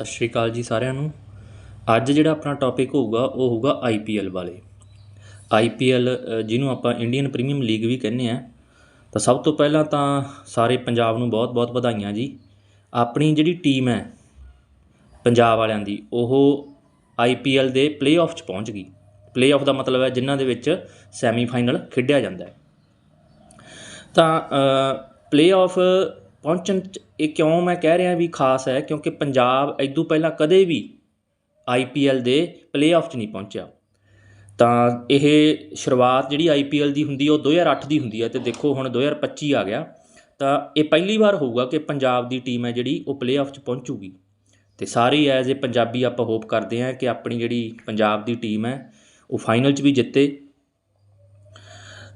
ਸਤਿ ਸ਼੍ਰੀ ਅਕਾਲ ਜੀ ਸਾਰਿਆਂ ਨੂੰ। ਅੱਜ ਜਿਹੜਾ ਆਪਣਾ ਟੌਪਿਕ ਹੋਊਗਾ, ਉਹ ਹੋਊਗਾ ਆਈਪੀਐਲ ਵਾਲੇ। ਆਈਪੀਐਲ ਜਿਹਨੂੰ ਆਪਾਂ ਇੰਡੀਅਨ ਪ੍ਰੀਮੀਅਮ ਲੀਗ ਵੀ ਕਹਿੰਦੇ ਆ। ਤਾਂ ਸਭ ਤੋਂ ਪਹਿਲਾਂ ਤਾਂ ਸਾਰੇ ਪੰਜਾਬ ਨੂੰ ਬਹੁਤ-ਬਹੁਤ ਵਧਾਈਆਂ ਜੀ। ਆਪਣੀ ਜਿਹੜੀ ਟੀਮ ਹੈ, ਪੰਜਾਬ ਵਾਲਿਆਂ ਦੀ, ਉਹ ਆਈਪੀਐਲ ਦੇ ਪਲੇਆਫ 'ਚ ਪਹੁੰਚ ਗਈ। ਪਲੇਆਫ ਦਾ ਮਤਲਬ ਹੈ ਜਿਨ੍ਹਾਂ ਦੇ ਵਿੱਚ ਸੈਮੀ ਫਾਈਨਲ ਖੇਡਿਆ ਜਾਂਦਾ ਹੈ। ਤਾਂ ਪਲੇਆਫ ਪਹੁੰਚਣ 'ਚ ਇਹ ਕਿਉਂ ਮੈਂ ਕਹਿ ਰਿਹਾ ਵੀ ਖਾਸ ਹੈ, ਕਿਉਂਕਿ ਪੰਜਾਬ ਇਦੋਂ ਪਹਿਲਾਂ ਕਦੇ ਵੀ ਆਈਪੀਐਲ ਦੇ ਪਲੇਆਫ 'ਚ ਨਹੀਂ ਪਹੁੰਚਿਆ। ਤਾਂ ਇਹ ਸ਼ੁਰੂਆਤ ਜਿਹੜੀ ਆਈਪੀਐਲ ਦੀ ਹੁੰਦੀ ਹੈ ਉਹ 2008 ਦੀ ਹੁੰਦੀ ਹੈ ਤੇ ਦੇਖੋ ਹੁਣ 2025 ਆ ਗਿਆ। ਤਾਂ ਇਹ ਪਹਿਲੀ ਵਾਰ ਹੋਊਗਾ ਕਿ ਪੰਜਾਬ ਦੀ ਟੀਮ ਹੈ ਜਿਹੜੀ, ਉਹ ਪਲੇਆਫ 'ਚ ਪਹੁੰਚੂਗੀ। ਤੇ ਸਾਰੇ ਐਜ਼ ਏ ਪੰਜਾਬੀ ਆਪਾਂ ਹੋਪ ਕਰਦੇ ਹਾਂ ਕਿ ਆਪਣੀ ਜਿਹੜੀ ਪੰਜਾਬ ਦੀ ਟੀਮ ਹੈ, ਉਹ ਫਾਈਨਲ 'ਚ ਵੀ ਜਿੱਤੇ।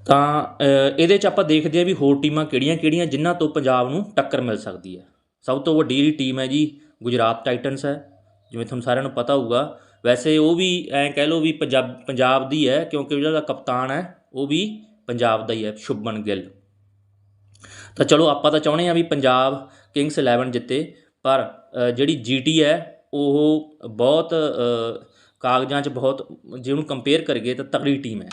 ਤਾਂ ਇਹਦੇ 'ਚ ਆਪਾਂ ਦੇਖਦੇ ਹਾਂ ਵੀ ਹੋਰ ਟੀਮਾਂ ਕਿਹੜੀਆਂ-ਕਿਹੜੀਆਂ ਜਿਨ੍ਹਾਂ ਤੋਂ ਪੰਜਾਬ ਨੂੰ ਟੱਕਰ ਮਿਲ ਸਕਦੀ ਹੈ। ਸਭ ਤੋਂ ਵੱਡੀ ਜਿਹੜੀ ਟੀਮ ਹੈ ਜੀ, ਗੁਜਰਾਤ ਟਾਈਟਨਸ ਹੈ। ਜਿਵੇਂ ਤੁਹਾਨੂੰ ਸਾਰਿਆਂ ਨੂੰ ਪਤਾ ਹੋਊਗਾ। ਵੈਸੇ ਉਹ ਵੀ ਐਂ ਕਹਿ ਲਓ ਵੀ ਪੰਜਾਬ ਪੰਜਾਬ ਦੀ ਹੈ, ਕਿਉਂਕਿ ਜਿਹੜਾ ਕਪਤਾਨ ਹੈ, ਉਹ ਵੀ ਪੰਜਾਬ ਦਾ ਹੀ ਹੈ, ਸ਼ੁਭਮਨ ਗਿੱਲ। ਤਾਂ ਚਲੋ ਆਪਾਂ ਤਾਂ ਚਾਹੁੰਦੇ ਆ ਵੀ ਪੰਜਾਬ ਕਿੰਗਸ 11 ਜਿੱਤੇ, ਪਰ ਜਿਹੜੀ ਜੀਟੀ ਹੈ, ਉਹ ਬਹੁਤ ਕਾਗਜ਼ਾਂ 'ਚ ਬਹੁਤ ਜੇ ਉਹਨੂੰ ਕੰਪੇਅਰ ਕਰੀਏ ਤਾਂ ਤਕੜੀ ਟੀਮ ਹੈ।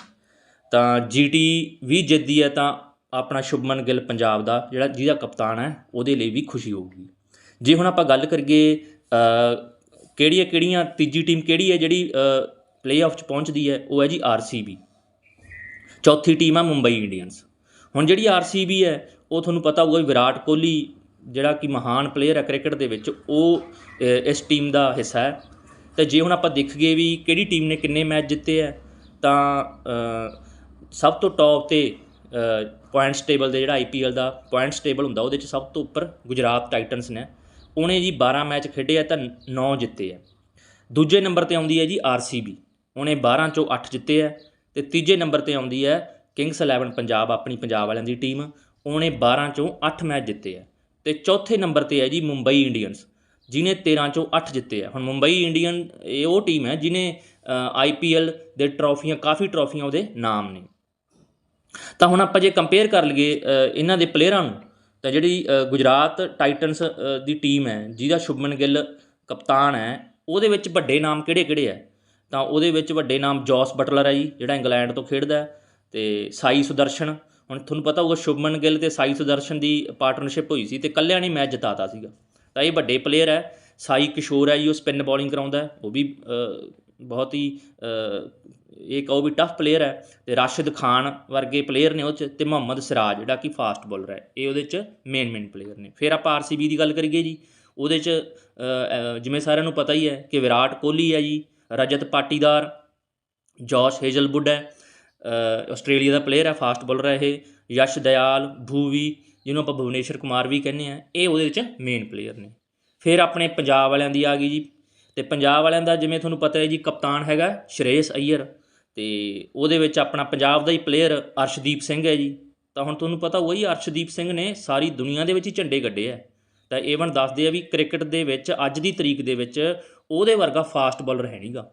ਤਾਂ ਜੀਟੀ ਵੀ ਜਿੱਤਦੀ ਹੈ ਤਾਂ ਆਪਣਾ ਸ਼ੁਭਮਨ ਗਿੱਲ ਪੰਜਾਬ ਦਾ, ਜਿਹੜਾ ਜਿਹਦਾ ਕਪਤਾਨ ਹੈ, ਉਹਦੇ ਲਈ ਵੀ ਖੁਸ਼ੀ ਹੋਊਗੀ। ਜੇ ਹੁਣ ਆਪਾਂ ਗੱਲ ਕਰੀਏ ਕਿਹੜੀਆਂ ਕਿਹੜੀਆਂ ਤੀਜੀ ਟੀਮ ਕਿਹੜੀ ਹੈ ਜਿਹੜੀ ਪਲੇਆਫ 'ਚ ਪਹੁੰਚਦੀ ਹੈ, ਉਹ ਹੈ ਜੀ ਆਰਸੀਬੀ ਚੌਥੀ ਟੀਮ ਹੈ ਮੁੰਬਈ ਇੰਡੀਅਨਸ। ਹੁਣ ਜਿਹੜੀ ਆਰਸੀਬੀ ਹੈ, ਉਹ ਤੁਹਾਨੂੰ ਪਤਾ ਹੋਊਗਾ ਵਿਰਾਟ ਕੋਹਲੀ ਜਿਹੜਾ ਕਿ ਮਹਾਨ ਪਲੇਅਰ ਹੈ ਕ੍ਰਿਕਟ ਦੇ ਵਿੱਚ, ਉਹ ਇਸ ਟੀਮ ਦਾ ਹਿੱਸਾ ਹੈ। ਤੇ ਜੇ ਹੁਣ ਆਪਾਂ ਦੇਖੀਏ ਵੀ ਕਿਹੜੀ ਟੀਮ ਨੇ ਕਿੰਨੇ ਮੈਚ ਜਿੱਤੇ ਹੈ, ਤਾਂ ਸਭ ਤੋਂ ਟੌਪ ਤੇ ਪੁਆਇੰਟਸ ਟੇਬਲ ਦੇ ਜਿਹੜਾ ਆਈਪੀਐਲ ਦਾ ਪੁਆਇੰਟਸ ਟੇਬਲ ਹੁੰਦਾ, ਉਹਦੇ 'ਚ ਸਭ ਤੋਂ ਉੱਪਰ ਗੁਜਰਾਤ ਟਾਈਟਨਸ ਨੇ। ਉਹਨੇ ਜੀ 12 ਮੈਚ ਖੇਡੇ ਆ, ਤਾਂ 9 ਜਿੱਤੇ ਆ। ਦੂਜੇ ਨੰਬਰ ਤੇ ਆਉਂਦੀ ਹੈ ਜੀ ਆਰਸੀਬੀ ਉਹਨੇ 12 ਚੋਂ 8 ਜਿੱਤੇ ਆ, ਤੇ ਤੀਜੇ ਨੰਬਰ ਤੇ ਆਉਂਦੀ ਹੈ ਕਿੰਗਸ 11 ਪੰਜਾਬ, ਆਪਣੀ ਪੰਜਾਬ ਵਾਲਿਆਂ ਦੀ ਟੀਮ ਉਹਨੇ 12 ਚੋਂ 8 ਮੈਚ ਜਿੱਤੇ ਆ। ਤੇ ਚੌਥੇ ਨੰਬਰ ਤੇ ਹੈ ਜੀ ਮੁੰਬਈ ਇੰਡੀਅਨਸ ਜਿਨੇ 13 ਚੋਂ 8 ਜਿੱਤੇ ਆ। ਹੁਣ ਮੁੰਬਈ ਇੰਡੀਅਨ ਇਹ ਉਹ ਟੀਮ ਹੈ, ਜਿਨੇ ਆਈਪੀਐਲ ਦੇ ਟਰੋਫੀਆਂ ਕਾਫੀ ਟਰੋਫੀਆਂ ਉਹਦੇ ਨਾਮ ਨੇ। ਤਾਂ ਹੁਣ ਆਪਾਂ ਜੇ ਕੰਪੇਅਰ ਕਰ ਲਈਏ ਇਹਨਾਂ ਦੇ ਪਲੇਅਰਾਂ ਨੂੰ, ਤਾਂ ਜਿਹੜੀ ਗੁਜਰਾਤ ਟਾਈਟਨਸ ਦੀ ਟੀਮ ਹੈ, ਜਿਹਦਾ ਸ਼ੁਭਮਨ ਗਿੱਲ ਕਪਤਾਨ ਹੈ, ਉਹਦੇ ਵਿੱਚ ਵੱਡੇ ਨਾਮ ਕਿਹੜੇ-ਕਿਹੜੇ ਆ ਤਾਂ ਉਹਦੇ ਵਿੱਚ ਵੱਡੇ ਨਾਮ ਜੌਸ ਬਟਲਰ ਹੈ ਜੀ, ਜਿਹੜਾ ਇੰਗਲੈਂਡ ਤੋਂ ਖੇਡਦਾ ਤੇ ਸਾਈ ਸੁਦਰਸ਼ਨ, ਹੁਣ ਤੁਹਾਨੂੰ ਪਤਾ ਹੋਊਗਾ ਸ਼ੁਭਮਨ ਗਿੱਲ ਤੇ ਸਾਈ ਸੁਦਰਸ਼ਨ ਦੀ ਪਾਰਟਨਰਸ਼ਿਪ ਹੋਈ ਸੀ, ਤੇ ਕੱਲਿਆਂ ਨੇ ਮੈਚ ਜਿਤਾਤਾ ਸੀਗਾ। ਤਾਂ ਇਹ ਵੱਡੇ ਪਲੇਅਰ ਹੈ, ਸਾਈ ਕਿਸ਼ੋਰ ਹੈ ਜੀ, ਉਹ ਸਪਿਨ ਬੋਲਿੰਗ ਕਰਾਉਂਦਾ ਉਹ ਵੀ ਬਹੁਤ ਹੀ ਇਹ ਕਹੋ ਵੀ ਟਫ ਪਲੇਅਰ ਹੈ ਤੇ ਰਾਸ਼ਿਦ ਖਾਨ ਵਰਗੇ ਪਲੇਅਰ ਨੇ ਉਹ 'ਚ ਤੇ ਮੁਹੰਮਦ ਸਿਰਾਜ, ਜਿਹੜਾ ਕਿ ਫਾਸਟ ਬੋਲਰ ਹੈ। ਇਹ ਉਹਦੇ 'ਚ ਮੇਨ ਮੇਨ ਪਲੇਅਰ ਨੇ। ਫਿਰ ਆਪਾਂ ਆਰਸੀਬੀ ਦੀ ਗੱਲ ਕਰੀਏ ਜੀ, ਉਹਦੇ 'ਚ ਜਿਵੇਂ ਸਾਰਿਆਂ ਨੂੰ ਪਤਾ ਹੀ ਹੈ ਕਿ ਵਿਰਾਟ ਕੋਹਲੀ ਹੈ ਜੀ, ਰਜਤ ਪਾਟੀਦਾਰ, ਜੋਸ਼ ਹੇਜ਼ਲਵੁੱਡ ਹੈ ਆਸਟ੍ਰੇਲੀਆ ਦਾ ਪਲੇਅਰ ਹੈ ਫਾਸਟ ਬੋਲਰ ਹੈ ਇਹ, ਯਸ਼ ਦਿਆਲ ਭੂਵੀ, ਜਿਹਨੂੰ ਆਪਾਂ ਭੁਵਨੇਸ਼ਰ ਕੁਮਾਰ ਵੀ ਕਹਿੰਦੇ ਆ ਇਹ ਉਹਦੇ ਵਿੱਚ ਮੇਨ ਪਲੇਅਰ ਨੇ। ਫਿਰ ਆਪਣੇ ਪੰਜਾਬ ਵਾਲਿਆਂ ਦੀ ਆ ਗਈ ਜੀ ਤੇ ਪੰਜਾਬ ਵਾਲਿਆਂ ਦਾ ਜਿਵੇਂ ਤੁਹਾਨੂੰ ਪਤਾ ਹੈ ਜੀ, ਕਪਤਾਨ ਹੈਗਾ ਸ਼੍ਰੇਸ਼ ਅਈਅਰ ਤੇ ਉਹਦੇ ਵਿੱਚ ਆਪਣਾ ਪੰਜਾਬ ਦਾ ਹੀ ਪਲੇਅਰ ਅਰਸ਼ਦੀਪ ਸਿੰਘ ਹੈ ਜੀ। ਤਾਂ ਹੁਣ ਤੁਹਾਨੂੰ ਪਤਾ ਉਹੀ ਅਰਸ਼ਦੀਪ ਸਿੰਘ ਨੇ ਸਾਰੀ ਦੁਨੀਆ ਦੇ ਵਿੱਚ ਹੀ ਝੰਡੇ ਗੱਡੇ ਆ ਤਾਂ ਏਵਨ ਦੱਸਦੇ ਆ ਵੀ ਕ੍ਰਿਕਟ ਦੇ ਵਿੱਚ ਅੱਜ ਦੀ ਤਰੀਕ ਦੇ ਵਿੱਚ ਉਹਦੇ ਵਰਗਾ ਫਾਸਟ ਬੋਲਰ ਹੈ ਨਹੀਂਗਾ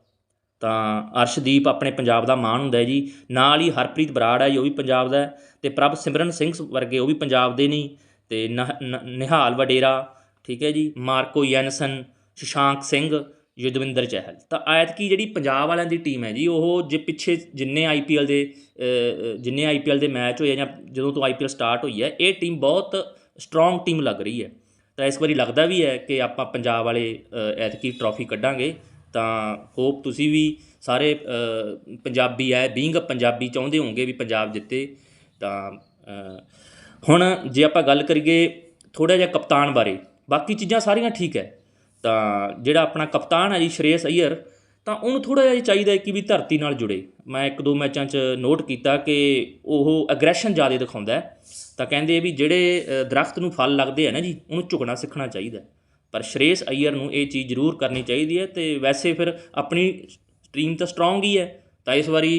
ਤਾਂ ਅਰਸ਼ਦੀਪ ਆਪਣੇ ਪੰਜਾਬ ਦਾ ਮਾਣ ਹੁੰਦਾ ਹੈ ਜੀ। ਨਾਲ ਹੀ ਹਰਪ੍ਰੀਤ ਬਰਾੜ ਹੈ ਉਹ ਵੀ ਪੰਜਾਬ ਦਾ ਤੇ ਪ੍ਰਭ ਸਿਮਰਨ ਸਿੰਘ ਵਰਗੇ ਉਹ ਵੀ ਪੰਜਾਬ ਦੇ ਨਹੀਂ ਤੇ ਨਿਹਾਲ ਵਡੇਰਾ, ਠੀਕ ਹੈ ਜੀ, ਮਾਰਕੋ ਯੈਨਸਨ ਸ਼ਸ਼ਾਂਕ ਸਿੰਘ ਯੁਧਵਿੰਦਰ ਚਹਿਲ। ਤਾਂ ਐਤਕੀ ਜਿਹੜੀ ਪੰਜਾਬ ਵਾਲਿਆਂ ਦੀ ਟੀਮ ਹੈ ਜੀ, ਉਹ ਜੇ ਪਿੱਛੇ ਜਿੰਨੇ ਆਈਪੀਐਲ ਦੇ ਜਿੰਨੇ ਆਈਪੀਐਲ ਦੇ ਮੈਚ ਹੋਏ ਜਾਂ ਜਦੋਂ ਤੋਂ ਆਈਪੀਐਲ ਸਟਾਰਟ ਹੋਈ ਹੈ, ਇਹ ਟੀਮ ਬਹੁਤ ਸਟਰੋਂਗ ਟੀਮ ਲੱਗ ਰਹੀ ਹੈ। ਤਾਂ ਇਸ ਵਾਰੀ ਲੱਗਦਾ ਵੀ ਹੈ ਕਿ ਆਪਾਂ ਪੰਜਾਬ ਵਾਲੇ ਐਤਕੀ ਟਰੋਫੀ ਕੱਢਾਂਗੇ। ਤਾਂ ਹੋਪ ਤੁਸੀਂ ਵੀ ਸਾਰੇ ਪੰਜਾਬੀ ਹੈ ਬੀਇੰਗ ਪੰਜਾਬੀ ਚਾਹੁੰਦੇ ਹੋਵੋਗੇ ਵੀ ਪੰਜਾਬ ਜਿੱਤੇ। ਤਾਂ ਹੁਣ ਜੇ ਆਪਾਂ ਗੱਲ ਕਰੀਏ ਥੋੜਾ ਜਿਹਾ ਕਪਤਾਨ ਬਾਰੇ, ਬਾਕੀ ਚੀਜ਼ਾਂ ਸਾਰੀਆਂ ਠੀਕ ਹੈ। ਤਾਂ ਜਿਹੜਾ ਆਪਣਾ ਕਪਤਾਨ ਹੈ ਜੀ ਸ਼੍ਰੇਸ਼ ਅਈਅਰ, ਤਾਂ ਉਹਨੂੰ ਥੋੜਾ ਜਿਹਾ ਚਾਹੀਦਾ ਹੈ ਕਿ ਵੀ ਧਰਤੀ ਨਾਲ ਜੁੜੇ। ਮੈਂ ਇੱਕ ਦੋ ਮੈਚਾਂ 'ਚ ਨੋਟ ਕੀਤਾ ਕਿ ਉਹ ਐਗਰੈਸ਼ਨ ਜ਼ਿਆਦਾ ਦਿਖਾਉਂਦਾ ਤਾਂ ਕਹਿੰਦੇ ਵੀ ਜਿਹੜੇ ਦਰਖਤ ਨੂੰ ਫਲ ਲੱਗਦੇ ਆ ਨਾ ਜੀ, ਉਹਨੂੰ ਝੁਕਣਾ ਸਿੱਖਣਾ ਚਾਹੀਦਾ ਪਰ ਸ਼੍ਰੇਸ਼ ਅਈਅਰ ਨੂੰ ਇਹ ਚੀਜ਼ ਜ਼ਰੂਰ ਕਰਨੀ ਚਾਹੀਦੀ ਹੈ ਤੇ ਵੈਸੇ ਫਿਰ ਆਪਣੀ ਟੀਮ ਤਾਂ ਸਟਰੋਂਗ ਹੀ ਹੈ। ਤਾਂ ਇਸ ਵਾਰੀ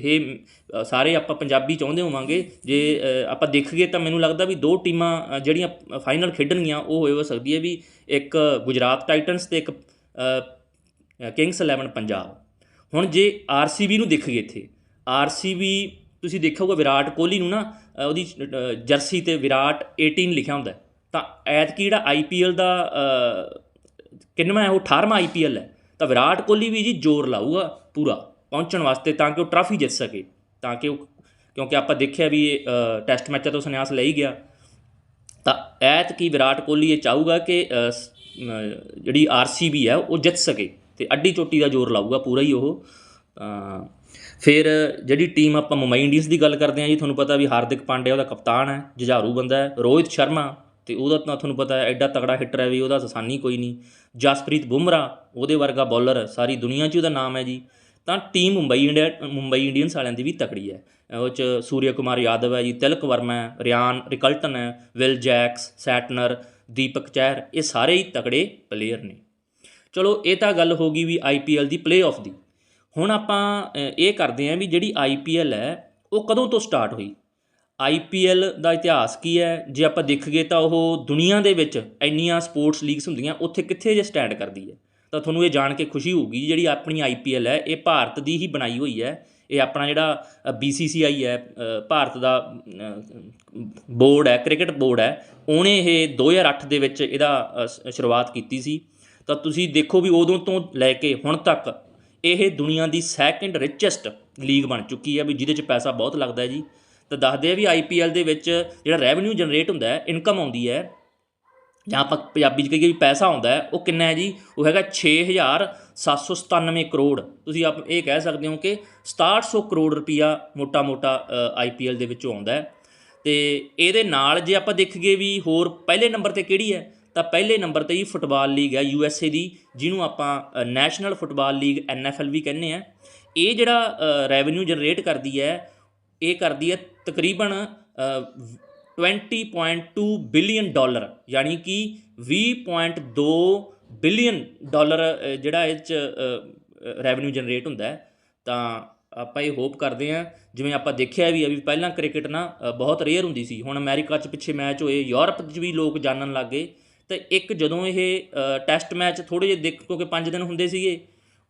ਇਹ ਸਾਰੇ ਆਪਾਂ ਪੰਜਾਬੀ ਚਾਹੁੰਦੇ ਹੋਵਾਂਗੇ। ਜੇ ਆਪਾਂ ਦੇਖੀਏ ਤਾਂ ਮੈਨੂੰ ਲੱਗਦਾ ਵੀ ਦੋ ਟੀਮਾਂ ਜਿਹੜੀਆਂ ਫਾਈਨਲ ਖੇਡਣਗੀਆਂ, ਉਹ ਹੋ ਸਕਦੀ ਹੈ ਵੀ ਇੱਕ ਗੁਜਰਾਤ ਟਾਈਟਨਸ ਤੇ ਇੱਕ ਕਿੰਗਸ 11 ਪੰਜਾਬ। ਹੁਣ ਜੇ ਆਰਸੀਬੀ ਨੂੰ ਦੇਖੀਏ ਇੱਥੇ, ਆਰਸੀਬੀ, ਤੁਸੀਂ ਦੇਖੋਗੇ ਵਿਰਾਟ ਕੋਹਲੀ ਨੂੰ ਨਾ ਉਹਦੀ ਜਰਸੀ ਤੇ ਵਿਰਾਟ 18 ਲਿਖਿਆ ਹੁੰਦਾ ਤਾਂ ਐਤਕੀ ਜਿਹੜਾ ਆਈਪੀਐਲ ਦਾ ਕਿੰਨਵਾਂ ਹੈ, ਉਹ 18ਵਾਂ ਆਈਪੀਐਲ ਹੈ। ਤਾਂ ਵਿਰਾਟ ਕੋਹਲੀ ਵੀ ਜੀ ਜ਼ੋਰ ਲਾਊਗਾ। ਪੂਰਾ ਪਹੁੰਚਣ ਵਾਸਤੇ ਤਾਂ ਕਿ ਉਹ ਟਰਾਫੀ ਜਿੱਤ ਸਕੇ ਤਾਂ ਕਿ ਉਹ ਕਿਉਂਕਿ ਆਪਾਂ ਦੇਖਿਆ ਵੀ ਇਹ ਟੈਸਟ ਮੈਚਾਂ ਤੋਂ ਸੰਨਿਆਸ ਲਈ ਗਿਆ। ਤਾਂ ਐਤ ਕੀ ਵਿਰਾਟ ਕੋਹਲੀ ਇਹ ਚਾਹੂਗਾ ਕਿ ਅ, ਸ- ਅ, ਜਿਹੜੀ ਆਰਸੀਬੀ ਹੈ ਉਹ ਜਿੱਤ ਸਕੇ ਤੇ ਅੱਡੀ ਚੋਟੀ ਦਾ ਜ਼ੋਰ ਲਾਊਗਾ ਪੂਰਾ ਹੀ ਉਹ। ਤਾਂ ਫਿਰ ਜਿਹੜੀ ਟੀਮ ਆਪਾਂ ਮੁੰਬਈ ਇੰਡੀਅਨਸ ਦੀ ਗੱਲ ਕਰਦੇ ਹਾਂ ਜੀ ਤੁਹਾਨੂੰ ਪਤਾ ਵੀ ਹਾਰਦਿਕ ਪਾਂਡਿਆ ਉਹਦਾ ਕਪਤਾਨ ਹੈ ਜੁਝਾਰੂ ਬੰਦਾ ਹੈ ਰੋਹਿਤ ਸ਼ਰਮਾ ਤੇ ਉਹਦਾ ਤਾਂ ਤੁਹਾਨੂੰ ਪਤਾ ਹੈ ਐਡਾ ਤਗੜਾ ਹਿੱਟਰ ਹੈ ਵੀ ਉਹਦਾ ਆਸਾਨੀ ਕੋਈ ਨਹੀਂ। ਜਸਪ੍ਰੀਤ ਬੁਮਰਾ ਉਹਦੇ ਵਰਗਾ ਬੌਲਰ ਸਾਰੀ ਦੁਨੀਆ 'ਚ ਉਹਦਾ ਨਾਮ ਹੈ ਜੀ। ਤਾਂ team Mumbai India, Mumbai Indians ਵਾਲਿਆਂ ਦੀ ਵੀ ਤਕੜੀ ਹੈ। ਉਹ 'ਚ ਸੂਰਿਆ ਕੁਮਾਰ ਯਾਦਵ ਹੈ ਜੀ, ਤਿਲਕ ਵਰਮਾ ਹੈ, ਰਿਆਨ ਰਿਕਲਟਨ ਹੈ, ਵਿਲ ਜੈਕਸ, ਸੈਟਨਰ, ਦੀਪਕ ਚਹਿਰ, ਇਹ ਸਾਰੇ ਹੀ ਤਕੜੇ ਪਲੇਅਰ ਨੇ। ਚਲੋ, ਇਹ ਤਾਂ ਗੱਲ ਹੋ ਗਈ ਵੀ ਆਈਪੀਐਲ ਦੀ ਪਲੇਆਫ ਦੀ। ਹੁਣ ਆਪਾਂ ਇਹ ਕਰਦੇ ਹਾਂ ਵੀ ਜਿਹੜੀ ਆਈਪੀਐਲ ਹੈ, ਉਹ ਕਦੋਂ ਤੋਂ ਸਟਾਰਟ ਹੋਈ? ਆਈਪੀਐਲ ਦਾ ਇਤਿਹਾਸ ਕੀ ਹੈ? ਜੇ ਆਪਾਂ ਦੇਖੀਏ ਤਾਂ ਉਹ ਦੁਨੀਆ ਦੇ ਵਿੱਚ ਇੰਨੀਆਂ ਸਪੋਰਟਸ ਲੀਗਸ ਹੁੰਦੀਆਂ, ਉੱਥੇ ਕਿੱਥੇ ਜੇ ਸਟੈਂਡ ਕਰਦੀ ਹੈ? ਤਾਂ ਤੁਹਾਨੂੰ ਇਹ ਜਾਣ ਕੇ ਖੁਸ਼ੀ ਹੋਊਗੀ ਜਿਹੜੀ ਆਪਣੀ ਆਈਪੀਐਲ ਹੈ, ਇਹ ਭਾਰਤ ਦੀ ਹੀ ਬਣਾਈ ਹੋਈ ਹੈ। ਇਹ ਆਪਣਾ ਜਿਹੜਾ ਬੀਸੀਸੀਆਈ ਹੈ ਭਾਰਤ ਦਾ ਬੋਰਡ ਹੈ, ਕ੍ਰਿਕਟ ਬੋਰਡ ਹੈ, ਉਹਨੇ ਇਹ 2008 ਦੇ ਵਿੱਚ ਇਹਦਾ ਸ- ਸ਼ੁਰੂਆਤ ਕੀਤੀ ਸੀ। ਤਾਂ ਤੁਸੀਂ ਦੇਖੋ ਵੀ ਉਦੋਂ ਤੋਂ ਲੈ ਕੇ ਹੁਣ ਤੱਕ ਇਹ ਦੁਨੀਆ ਦੀ ਸੈਕੰਡ ਰਿਚੈਸਟ ਲੀਗ ਬਣ ਚੁੱਕੀ ਹੈ, ਵੀ ਜਿਹਦੇ 'ਚ ਪੈਸਾ ਬਹੁਤ ਲੱਗਦਾ ਹੈ ਜੀ। ਤਾਂ ਦੱਸਦੇ ਆ ਵੀ ਆਈਪੀਐਲ ਦੇ ਵਿੱਚ ਜਿਹੜਾ ਰੈਵਨਿਊ ਜਨਰੇਟ ਹੁੰਦਾ ਹੈ ਇਨਕਮ ਆਉਂਦੀ ਹੈ ਜਾਂ ਆਪਾਂ ਪੰਜਾਬੀ 'ਚ ਕਹੀਏ ਵੀ ਪੈਸਾ ਆਉਂਦਾ ਹੈ, ਉਹ ਕਿੰਨਾ ਹੈ ਜੀ? ਉਹ ਹੈਗਾ 6797 ਕਰੋੜ। ਤੁਸੀਂ ਆਪ ਇਹ ਕਹਿ ਸਕਦੇ ਹੋ ਕਿ 6700 ਕਰੋੜ ਰੁਪਈਆ ਮੋਟਾ-ਮੋਟਾ ਆਈਪੀਐਲ ਦੇ ਵਿੱਚੋਂ ਆਉਂਦਾ ਹੈ। ਤੇ ਇਹਦੇ ਨਾਲ ਜੇ ਆਪਾਂ ਦੇਖੀਏ ਵੀ ਹੋਰ ਪਹਿਲੇ ਨੰਬਰ ਤੇ ਕਿਹੜੀ ਹੈ, ਤਾਂ ਪਹਿਲੇ ਨੰਬਰ ਤੇ ਹੀ ਫੁੱਟਬਾਲ ਲੀਗ ਹੈ ਯੂ ਐੱਸ ਏ ਦੀ, ਜਿਹਨੂੰ ਆਪਾਂ ਨੈਸ਼ਨਲ ਫੁੱਟਬਾਲ ਲੀਗ ਐਨਐਫਐਲ ਵੀ ਕਹਿੰਦੇ ਆ ਇਹ ਜਿਹੜਾ ਰੈਵਨਿਊ ਜਨਰੇਟ ਕਰਦੀ ਹੈ, ਇਹ ਕਰਦੀ ਹੈ ਤਕਰੀਬਨ 20.2 ਬਿਲੀਅਨ ਡਾਲਰ ਯਾਨੀ ਕਿ 20.2 ਬਿਲੀਅਨ ਡਾਲਰ ਜਿਹੜਾ ਇਹ ਚ ਰੈਵਨਿਊ ਜਨਰੇਟ ਹੁੰਦਾ ਹੈ। ਤਾਂ ਆਪਾਂ ਇਹ ਹੋਪ ਕਰਦੇ ਹਾਂ, ਜਿਵੇਂ ਆਪਾਂ ਦੇਖਿਆ ਵੀ ਆ ਵੀ ਪਹਿਲਾਂ ਕ੍ਰਿਕਟ ਨਾ ਬਹੁਤ ਰੇਅਰ ਹੁੰਦੀ ਸੀ। ਹੁਣ ਅਮਰੀਕਾ 'ਚ ਪਿੱਛੇ ਮੈਚ ਹੋਏ, ਯੂਰਪ 'ਚ ਵੀ ਲੋਕ ਜਾਣਨ ਲੱਗ ਗਏ। ਤੇ ਇੱਕ ਜਦੋਂ ਇਹ ਟੈਸਟ ਮੈਚ ਥੋੜੇ ਜਿਹੇ ਦੇਖ ਕਿਉਂਕਿ 5 ਦਿਨ ਹੁੰਦੇ ਸੀਗੇ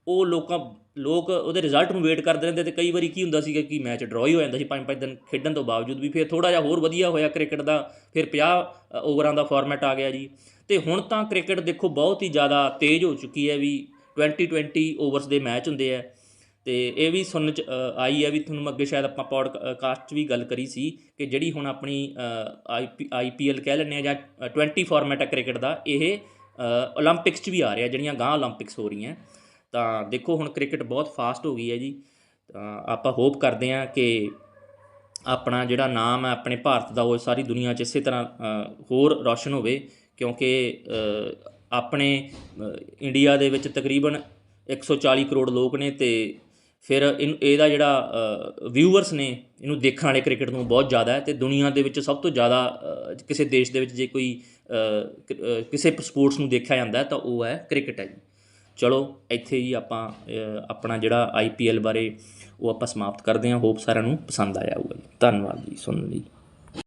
ਉਹ ਲੋਕਾਂ, ਲੋਕ ਉਹਦੇ ਰਿਜ਼ਲਟ ਨੂੰ ਵੇਟ ਕਰਦੇ ਰਹਿੰਦੇ ਤੇ ਕਈ ਵਾਰੀ ਕੀ ਹੁੰਦਾ ਸੀਗਾ ਕਿ ਮੈਚ ਡਰਾ ਹੀ ਹੋ ਜਾਂਦਾ ਸੀ, ਪੰਜ ਪੰਜ ਦਿਨ ਖੇਡਣ ਤੋਂ ਬਾਵਜੂਦ ਵੀ ਫਿਰ ਥੋੜਾ ਜਿਹਾ ਹੋਰ ਵਧੀਆ ਹੋਇਆ ਕ੍ਰਿਕਟ ਦਾ, ਫਿਰ 50 ਓਵਰਾਂ ਦਾ ਫਾਰਮੈਟ ਆ ਗਿਆ ਜੀ। ਤੇ ਹੁਣ ਤਾਂ ਕ੍ਰਿਕਟ ਦੇਖੋ ਬਹੁਤ ਹੀ ਜ਼ਿਆਦਾ ਤੇਜ਼ ਹੋ ਚੁੱਕੀ ਹੈ ਵੀ 20-20 ਓਵਰਸ ਦੇ ਮੈਚ ਹੁੰਦੇ ਆ। ਤੇ ਇਹ ਵੀ ਸੁਣਨ ਚ ਆਈ ਹੈ ਵੀ ਤੁਹਾਨੂੰ ਅੱਗੇ ਸ਼ਾਇਦ ਆਪਾਂ ਪੌਡਕਾਸਟ 'ਚ ਵੀ ਗੱਲ ਕਰੀ ਸੀ ਕਿ ਜਿਹੜੀ ਹੁਣ ਆਪਣੀ ਆਈਪੀਐਲ ਕਹਿ ਲੈਣੇ ਆ ਜਾਂ 20 ਫਾਰਮੈਟ ਹੈ ਕ੍ਰਿਕਟ ਦਾ, ਇਹ 올림픽ਸ 'ਚ ਵੀ ਆ ਰਿਹਾ, ਜਿਹੜੀਆਂ ਗਾਂ 올림픽ਸ ਹੋ ਰਹੀਆਂ। ਤਾਂ ਦੇਖੋ ਹੁਣ ਕ੍ਰਿਕਟ ਬਹੁਤ ਫਾਸਟ ਹੋ ਗਈ ਹੈ ਜੀ। ਤਾਂ ਆਪਾਂ ਹੋਪ ਕਰਦੇ ਹਾਂ ਕਿ ਆਪਣਾ ਜਿਹੜਾ ਨਾਮ ਹੈ, ਆਪਣੇ ਭਾਰਤ ਦਾ, ਉਹ ਸਾਰੀ ਦੁਨੀਆ 'ਚ ਇਸੇ ਤਰ੍ਹਾਂ ਹੋਰ ਰੌਸ਼ਨ ਹੋਵੇ। ਕਿਉਂਕਿ ਆਪਣੇ ਇੰਡੀਆ ਦੇ ਵਿੱਚ ਤਕਰੀਬਨ 140 ਕਰੋੜ ਲੋਕ ਨੇ ਤੇ ਫਿਰ ਇਹਨੂੰ ਇਹਦਾ ਜਿਹੜਾ ਵਿਊਅਰਸ ਨੇ, ਇਹਨੂੰ ਦੇਖਣ ਵਾਲੇ ਕ੍ਰਿਕਟ ਨੂੰ ਬਹੁਤ ਜ਼ਿਆਦਾ ਹੈ ਤੇ ਦੁਨੀਆ ਦੇ ਵਿੱਚ ਸਭ ਤੋਂ ਜ਼ਿਆਦਾ ਕਿਸੇ ਦੇਸ਼ ਦੇ ਵਿੱਚ ਜੇ ਕੋਈ ਕਿਸੇ ਸਪੋਰਟਸ ਨੂੰ ਦੇਖਿਆ ਜਾਂਦਾ ਤਾਂ ਉਹ ਹੈ ਕ੍ਰਿਕਟ ਹੈ ਜੀ। ਚਲੋ, ਇੱਥੇ ਹੀ ਆਪਾਂ ਆਪਣਾ ਜਿਹੜਾ ਆਈ ਪੀ ਆਈਪੀਐਲ ਬਾਰੇ ਉਹ ਆਪਾਂ ਸਮਾਪਤ ਕਰਦੇ ਹਾਂ। ਹੋਪ ਸਾਰਿਆਂ ਨੂੰ ਪਸੰਦ ਆਇਆ ਹੋਊਗਾ। ਜੀ ਧੰਨਵਾਦ ਜੀ ਸੁਣਨ ਲਈ।